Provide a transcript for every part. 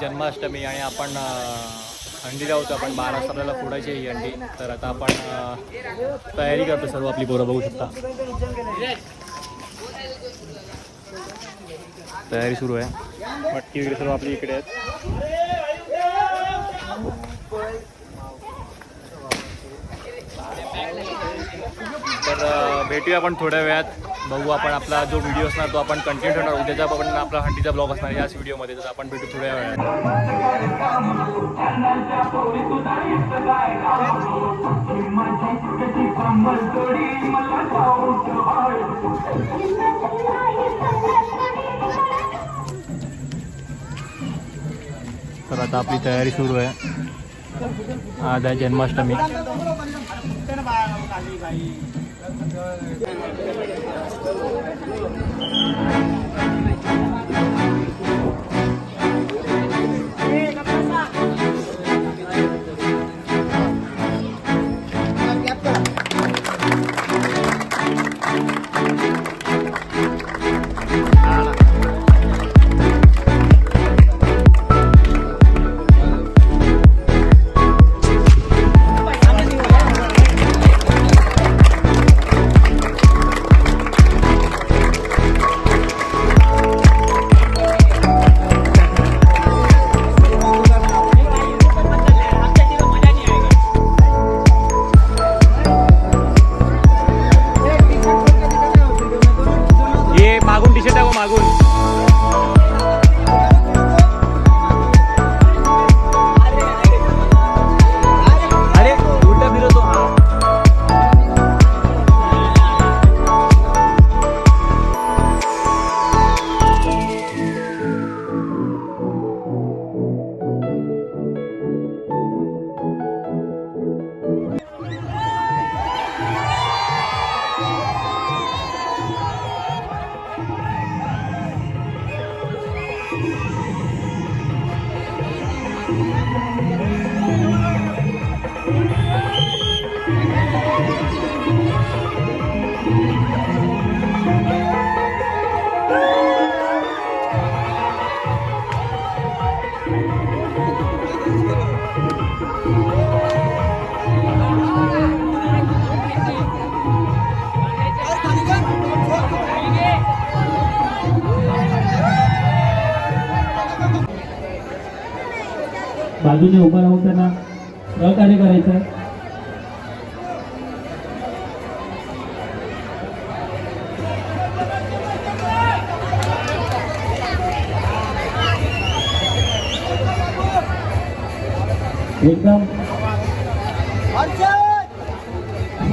जन्माष्टमी आणि आपण हंडी लावतो. आपण बारा आपल्याला फोडायची ही हंडी. तर आता आपण तयारी करतो सर्व आपली पोरं बघू शकता. तयारी सुरू आहे. मटकी वगैरे सर्व आपली इकडे आहेत. तर भेटूया आपण थोड्या वेळात. बघू आपण आपला जो व्हिडिओ असणार तो आपण कंटिन्यू ठेवणार. उद्याचा आपण आपला हंडीचा ब्लॉग असणार याच व्हिडिओमध्ये तर आपण भेटू थोड्या वेळात. तर आता आपली तयारी सुरू आहे. आज आहे जन्माष्टमी. ये एकदम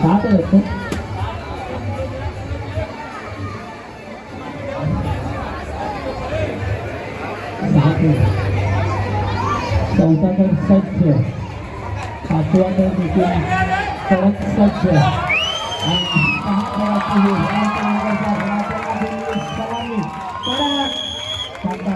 सात वाजता सात वाजता चौथा तर सज्ज पाचवा तर तिथून कडक सज्ज आणि सहा कराची ही लहानपणाचा राजाला सलामी कडक शांता.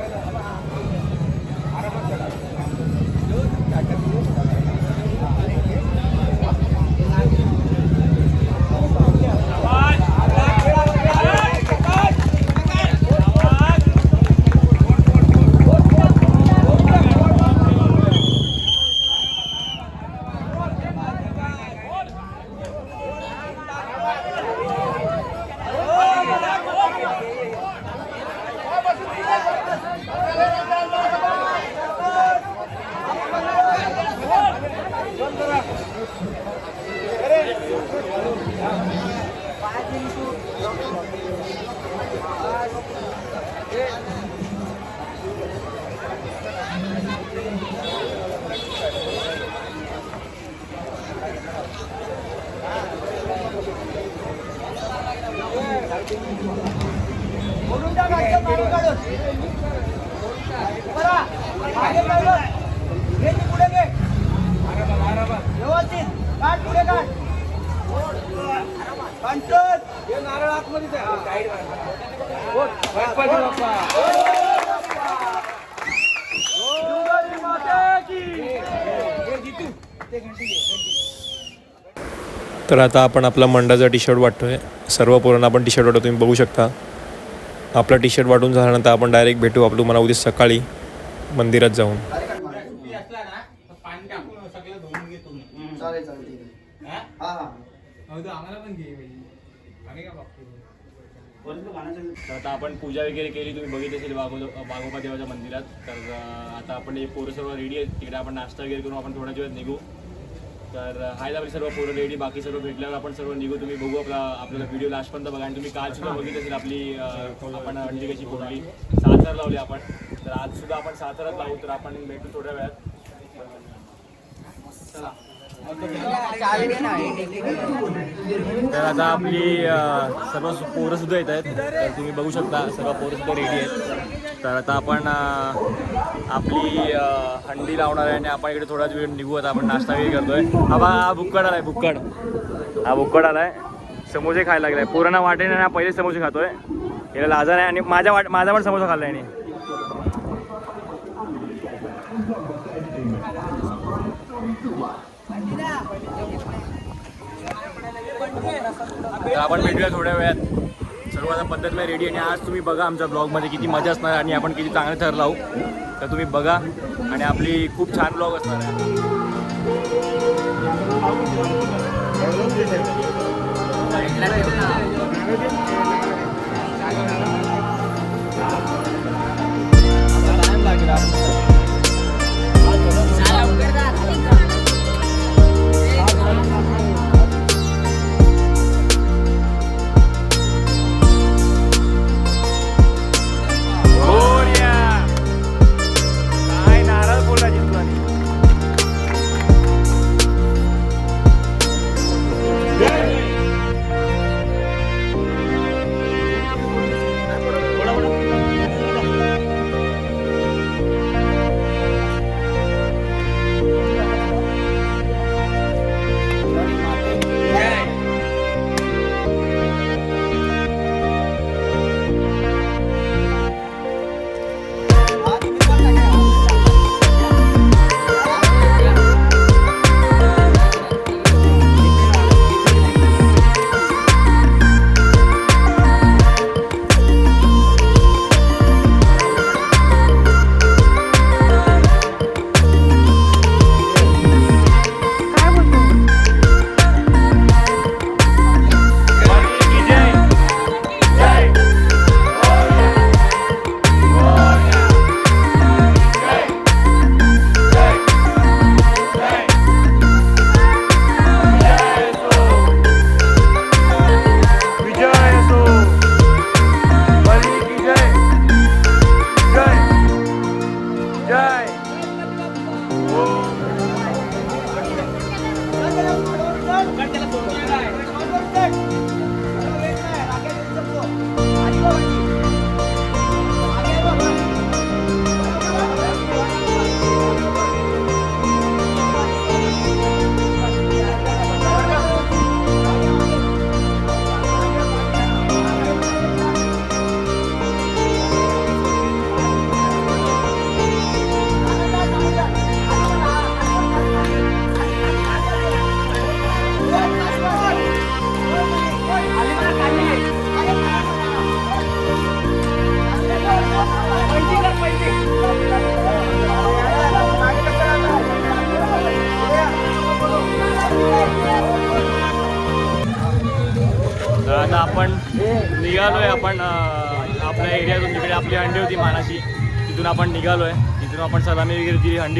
तर आता आपण आपला मंडाचा टी शर्ट वाटतोय. सर्व पोरांना आपण टी शर्ट वाटतो तुम्ही बघू शकता. आपला टी शर्ट वाटून झाल्यानंतर आपण डायरेक्ट भेटू. आपलं मला उद्या सकाळी मंदिरात जाऊन. चालेल तर आता आपण पूजा वगैरे केली तुम्ही बघित असेल वाघो वाघोबा देवाच्या मंदिरात. तर आता आपण हे पोरं सर्व रेडी आहेत. तिकडे आपण नाश्ता वगैरे करून आपण थोड्या वेळात निघू. तर आहेत आपली सर्व पोरं रेडी बाकी सर्व भेटल्यावर आपण सर्व निघू. तुम्ही बघू आपला आपल्याला व्हिडिओ लास्टपर्यंत बघा. आणि तुम्ही काल सुद्धा बघितली असेल आपली आपण अंडी कशी फोडली. सातार लावली आपण. तर आज सुद्धा आपण सातारात लावू तर आपण भेटू थोड्या वेळात. तर आता आपली सर्व पोरं सुद्धा येत आहेत. तर तुम्ही बघू शकता सर्व पोरं सुद्धा रेडी आहेत. तर आता आपण आपली हंडी लावणार आहे आणि आपण इकडे थोडाच वेळ निघू आता आपण नाश्ता वगैरे करतोय. हा बा हा बुक्कड आलाय बुक्कड हा बुक्कड आलाय. समोसे खायला लागलाय. पोरांना वाटेने ना पहिले समोसे खातोय. याला लाजा नाही आणि माझ्या वाट माझा पण समोसा खाल्ला आणि तर आपण भेटूया थोड्या वेळात. सर्व आता पद्धतीने रेडी आणि आज तुम्ही बघा आमच्या ब्लॉगमध्ये किती मजा असणार आणि आपण किती चांगलं ठर लावू तर तुम्ही बघा आणि आपली खूप छान ब्लॉग असणार आहे.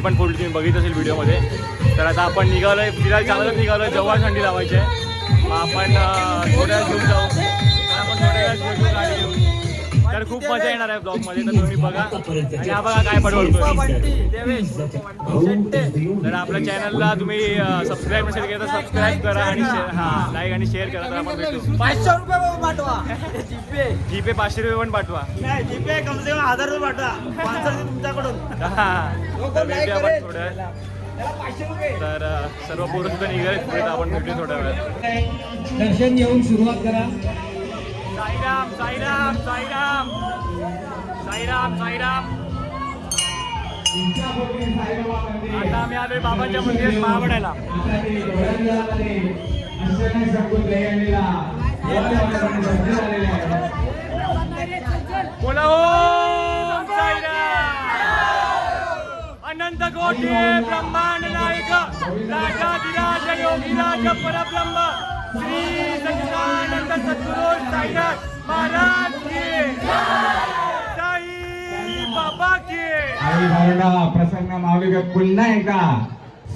थंडी पण पडली तुम्ही बघित असेल व्हिडिओमध्ये. तर आता आपण निघालोय फिरायला चांगलंच निघालोय जवळच थंडी लावायची आहे. आपण थोड्या वेळात घेऊन जाऊ आपण थोड्या वेळात गाडी घेऊन. तर खूप मजा येणार आहे ब्लॉगमध्ये तर तुम्ही बघा. आणि हा बघा काय देवेश. तर आपल्या चॅनलला तुम्ही सबस्क्राईब नसेल केलं तर सबस्क्राईब करा आणि हा लाईक आणि शेअर करा तर आपण भेटू. पाचशे रुपये बघू पाठवा. जीपे. जीपे पाचशे रुपये पण पाठवा. नाही जीपे कम से कम हजार रुपये पाठवा. तुमच्याकडून. हा. तर भेटूया आपण सर्व पोरं सुद्धा निघाले आपण भेटूया थोड्या वेळात. दर्शन घेऊन सुरुवात करा. साईराम साईराम साईराम. साईराम साईराम. आता आम्ही आलोय बाबांच्या मंदिरात महाबडायला बोला ओम साईराम. अनंत कोटी ब्रह्मांड नायक राजा दिराज योगी राज परब्रह्म. श्री सच्चिदानंद सद्गुरु साईनाथ महाराज की साई बाबा की आई प्रसन्न माऊली पुन्हा एकदा.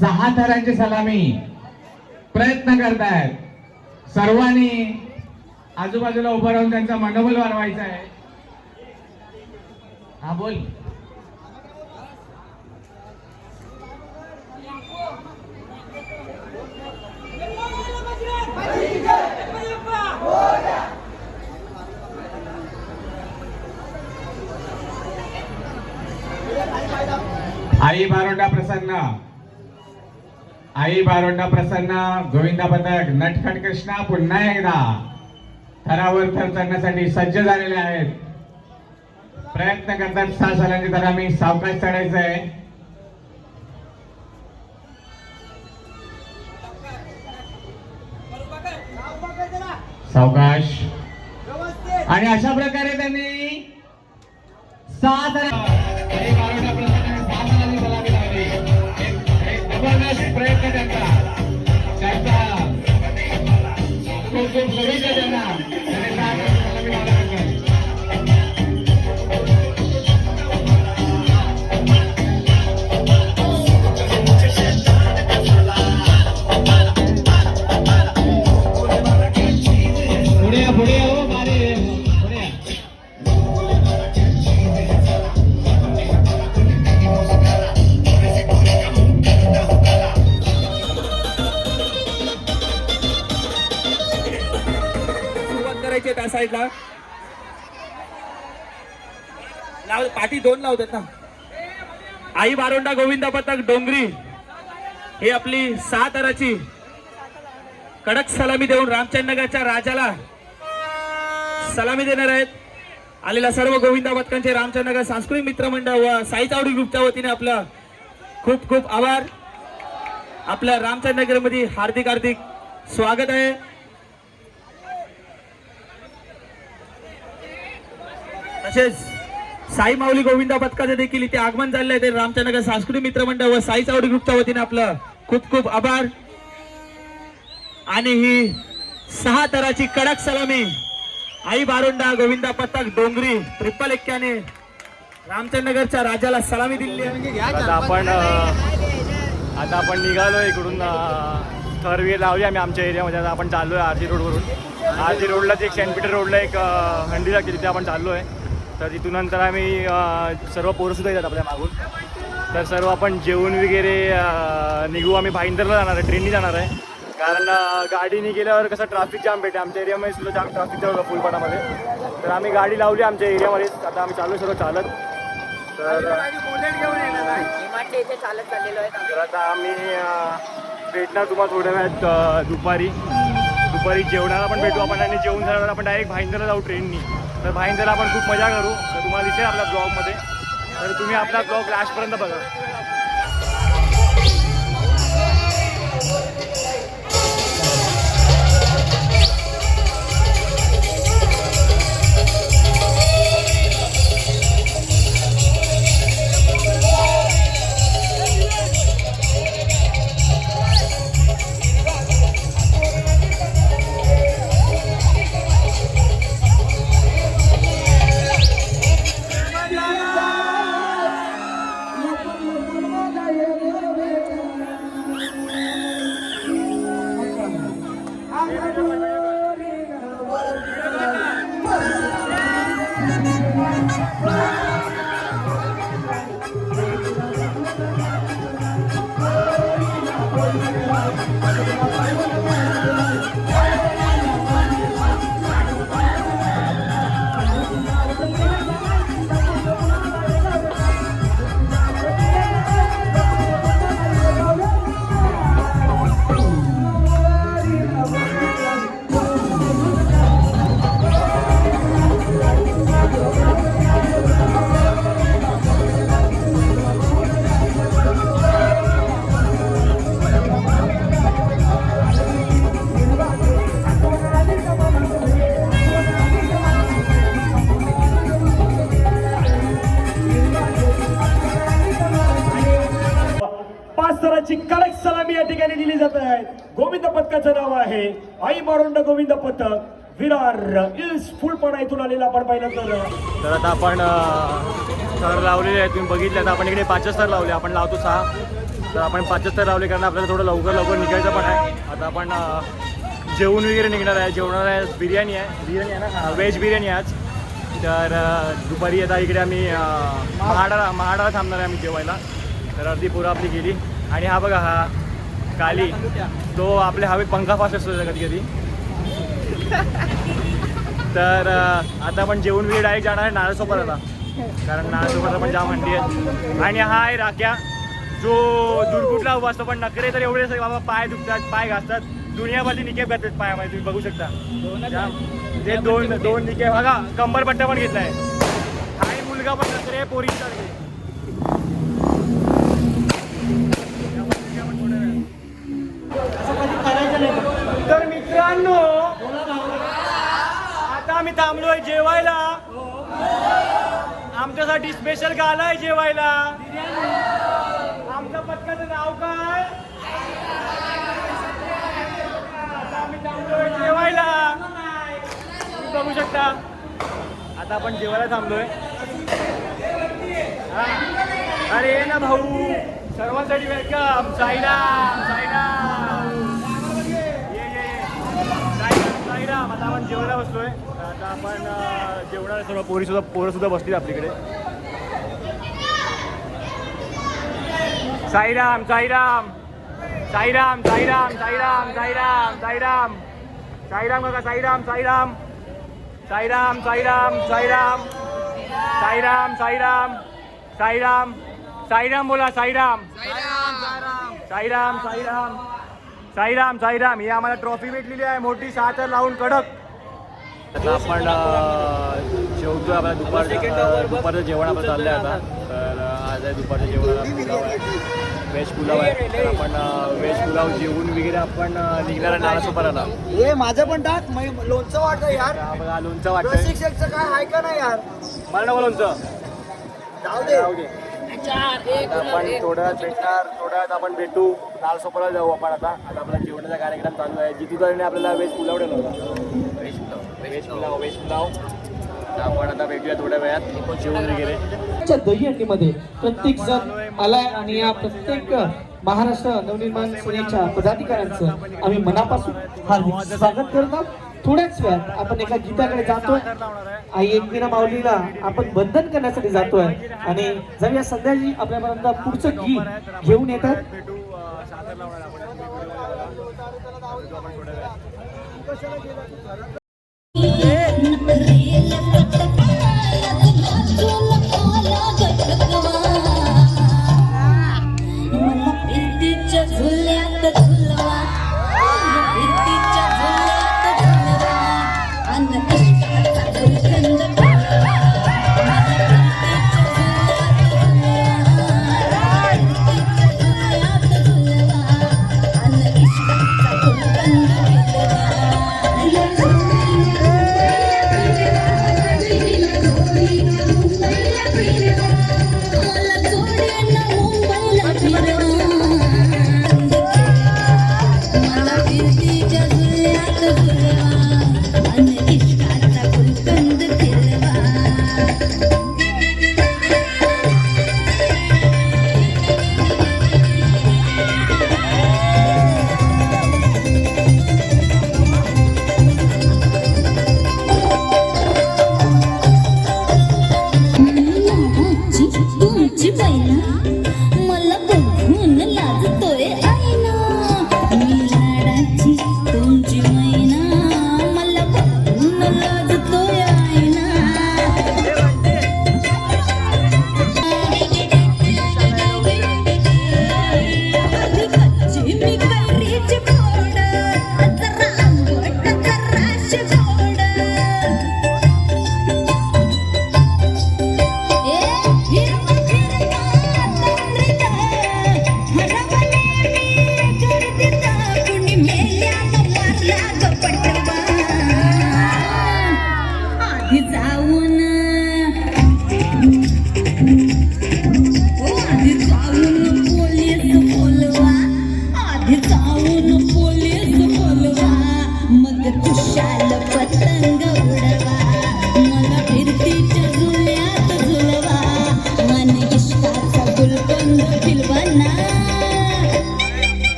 सहा थरांची सलामी. प्रयत्न करतायत. सर्वांनी आजूबाजूला उभं राहून त्यांचा मनोबल वाढवायचा आहे हा बोल. आई बारोंडा प्रसन्न. आई बारोंडा प्रसन्न. गोविंदा पथक नटखट कृष्णा पुन्हा एकदा. थरावर थर चढण्यासाठी सज्ज झालेले आहेत. प्रयत्न करतात सहा सालांनी तर आम्ही सावकाश चढायचं आहे. सावकाश. आणि अशा प्रकारे त्यांनी सहा नाव त्यांना. आई बारोंडा गोविंदा पथक डोंगरी. ही आपली सातराची कडक सलामी देऊन रामचंद्रगडच्या राजाला सलामी देणार आहेत. आलेल्या सर्व गोविंदा पथकांचे रामचंद्रगड सांस्कृतिक मित्र मंडळ व साई चावडी ग्रुपच्या वतीने आपलं खूप खूप आभार. आपल्या रामचंद्रनगरमध्ये हार्दिक हार्दिक स्वागत आहे. तसेच साई माऊली गोविंदा पथकाचे देखील इथे आगमन झाले आहे. ते रामचंद्रनगर सांस्कृतिक मित्र मंडळ व साई चावडी ग्रुपच्या वतीने आपलं खूप खूप आभार. आणि ही सहा तराची कडक सलामी आई बारोंडा गोविंदा पथक डोंगरी ट्रिपल एक्क्याने रामचंद्रनगरच्या राजाला सलामी दिली आहे. आता आपण आता आपण निघालो इकडून अ, थर वगैरे लावली आम्ही आमच्या एरियामध्ये. आता आपण चाललो आहे आरती रोडवरून. आरती रोडलाच एक सेंट पीटर रोडला एक हंडीला की तिथे आपण चाललो आहे तर तिथून नंतर आम्ही सर्व पोरंसुद्धा येतात आपल्या मागून. तर सर्व आपण जेवून वगैरे निघू. आम्ही भाईंदरला जाणार आहे ट्रेननी जाणार आहे. कारण गाडीने गेल्यावर कसं ट्रॅफिक जाम भेटते. आमच्या एरियामध्ये सुद्धा जाम ट्रॅफिक होतं फुलपाटामध्ये तर आम्ही गाडी लावली आमच्या एरियामध्ये आता आम्ही चालू सर्व चालत. तर तर आता आम्ही भेटणार तुम्हाला थोड्या वेळात दुपारी. दुपारी जेवणाला पण भेटू आपण आणि जेवण झाल्यावर आपण डायरेक्ट भाईंदरला जाऊ ट्रेननी तर भाईंदरला आपण खूप मजा करू. तर तुम्हाला दिसेल आपल्या ब्लॉगमध्ये तर तुम्ही आपला ब्लॉग लास्टपर्यंत बघा. पथकाचं नाव आहे. आई बारोंड गोविंद पथक विरार इल्स फुलपणा इथून आलेला आपण पाहिलं तर. तर आता आपण थर लावलेले आहेत. तुम्ही बघितले तर आपण इकडे पाचच थर लावले. आपण लावतो सहा. तर आपण पाचच थर लावले कारण आपल्याला थोडं लवकर लवकर निघायचं पण आहे. आता आपण जेवण वगैरे निघणार आहे. जेवणार आहे. बिर्याणी आहे. बिर्याणी आहे ना? व्हेज बिर्याणी आहे आज. तर दुपारी आता इकडे आम्ही महाडाला महाडाला थांबणार आहे आम्ही जेवायला. तर अर्धी पोरं आपली गेली. आणि हा बघा हा काली तो आपल्या हवेत पंखा फास्ट असतो कधी कधी. तर आता आपण जेवून वगैरे डायरेक्ट जाणार आहे नारळसोबत आता. कारण नारळसोबत पण जाम हंडी आहे. आणि हा आहे राख्या. जो दुर्गुटला उभा असतो पण नकरे तर एवढे बाबा पाय दुखतात पाय घासतात. दुनियाभरची निकेप घाततात पायामध्ये तुम्ही बघू शकता. ते दोन दोन निकेप बघा कंबरपट्टा पण घेतलाय ही मुलगा पण नकरे पोरी थांबलोय जेवायला. आमच्यासाठी स्पेशल गाला आहे जेवायला? आमच्या पथकाचं नाव काय? आम्ही थांबलोय जेवायला. तुम्ही बघू शकता. आता आपण जेवायला थांबलोय. अरे ये ना भाऊ. सर्वांसाठी वेलकम साईराम साईराम. ये ये. साईराम साईराम. आता आपण जेवायला बसलोय. आपण अं, जेवणार सर्व पोरी सुद्धा पोरं सुद्धा बसतील आपल्याकडे. साईराम साईराम. साईराम साईराम साईराम साईराम साईराम. साईराम काका साईराम साईराम. साईराम साईराम साईराम. साईराम साईराम. साईराम. साईराम बोला साईराम. साईराम साईराम. साईराम साईराम. ही आम्हाला ट्रॉफी भेटलेली आहे. मोठी सहा लावून कडक. आता आपण जेवतो आपल्या दुपारचं दुपारचं जेवण आपलं चाललंय आता. तर आज आहे दुपारचं जेवण पुलाव आहे. व्हेज पुलाव आहे. तर आपण व्हेज पुलाव जेवून वगैरे आपण निघणार आहे नारासोपाराला हे माझं पण टाक. लोणचं वाटतं यार. लोणचं प्रशिक्षकचं काय आहे का नाही यार? मला नको लोणचं. जाऊ दे. जाऊ दे. आपण थोड्या भेटणार थोड्या वेळात आपण भेटू. लाल सोपाला जाऊ आपण आता. आता आपला जेवणाचा कार्यक्रम चालू आहे. जितू आपल्याला व्हेज पुलाव ठेवला होता veg pulao veg pulao. Veg pulao तर आपण आता भेटूया थोड्या वेळात. जेवण वगैरे. दहीहंडीमध्ये प्रत्येक जण आलाय आणि या प्रत्येक महाराष्ट्र नवनिर्माण सेनेच्या पदाधिकाऱ्यांचं आम्ही मनापासून हार्दिक स्वागत करतो थोड्याच वेळात आपण एका गीताकडे जातोय. आई एकविरा माऊलीला आपण बंधन करण्यासाठी जातोय. आणि जाऊया संध्याजी आपल्यापर्यंत पुढचं गीत घेऊन येतात. आपण. with me.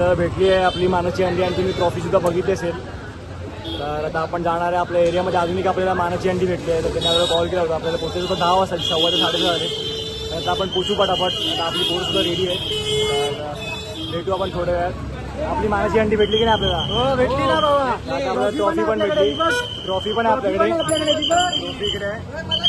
आपल्याला भेटली आहे आपली मानाची अंडी आणि तुम्ही ट्रॉफी सुद्धा बघितली असेल. तर आता आपण जाणार आहे आपल्या एरियामध्ये अजून एक आपल्याला मानाची अंडी भेटली आहे. तर त्यांनी आपल्याला कॉल केला होता. आपल्याला होतं दहा वाजता सव्वा ते साडेदहा झाले तर आता आपण पोचू पटापट. आता आपली पोर सुद्धा रेडी आहे. तर भेटू आपण थोड्या वेळात. आपली मानाची अंडी भेटली की नाही आपल्याला? हो भेटली ना बाबा. आपल्याला ट्रॉफी पण भेटली. ट्रॉफी पण आहे आपल्याकडे. ट्रॉफी इकडे आहे.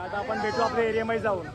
आता आपण भेटू आपल्या एरियामध्ये जाऊन.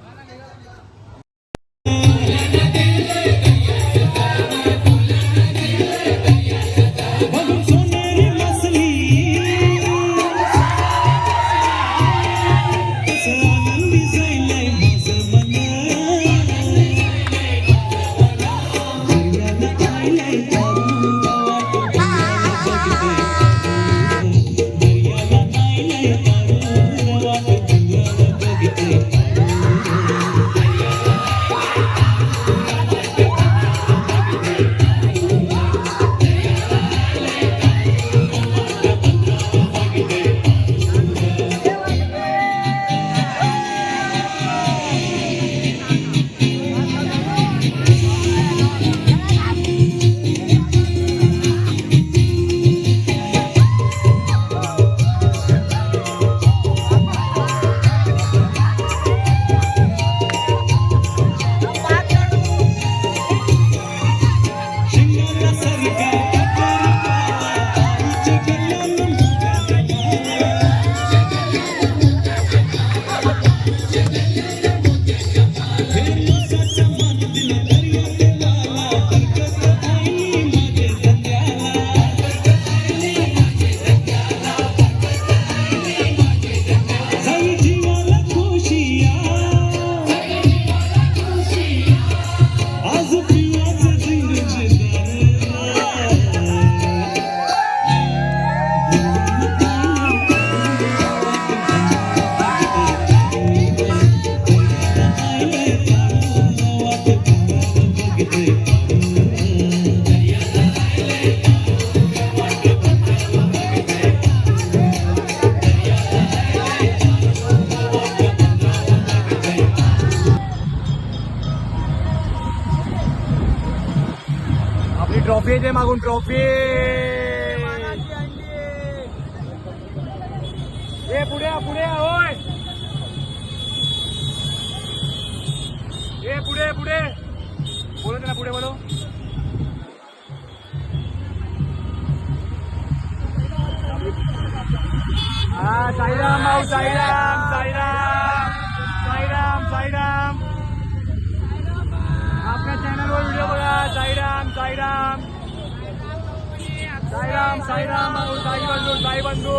साईराम साईराम भाऊ साई बंधू साई बंधू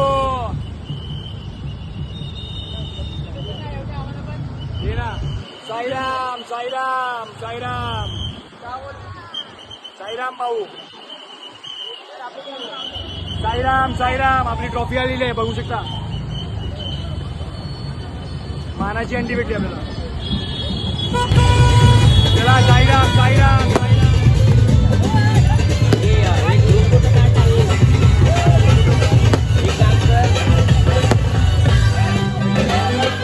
साईराम साईराम साईराम. साईराम भाऊ. साईराम साईराम आपली ट्रॉफी आलेली आहे बघू शकता. मानाची अंडी भेटली आपल्याला. चला साईराम साईराम साईराम.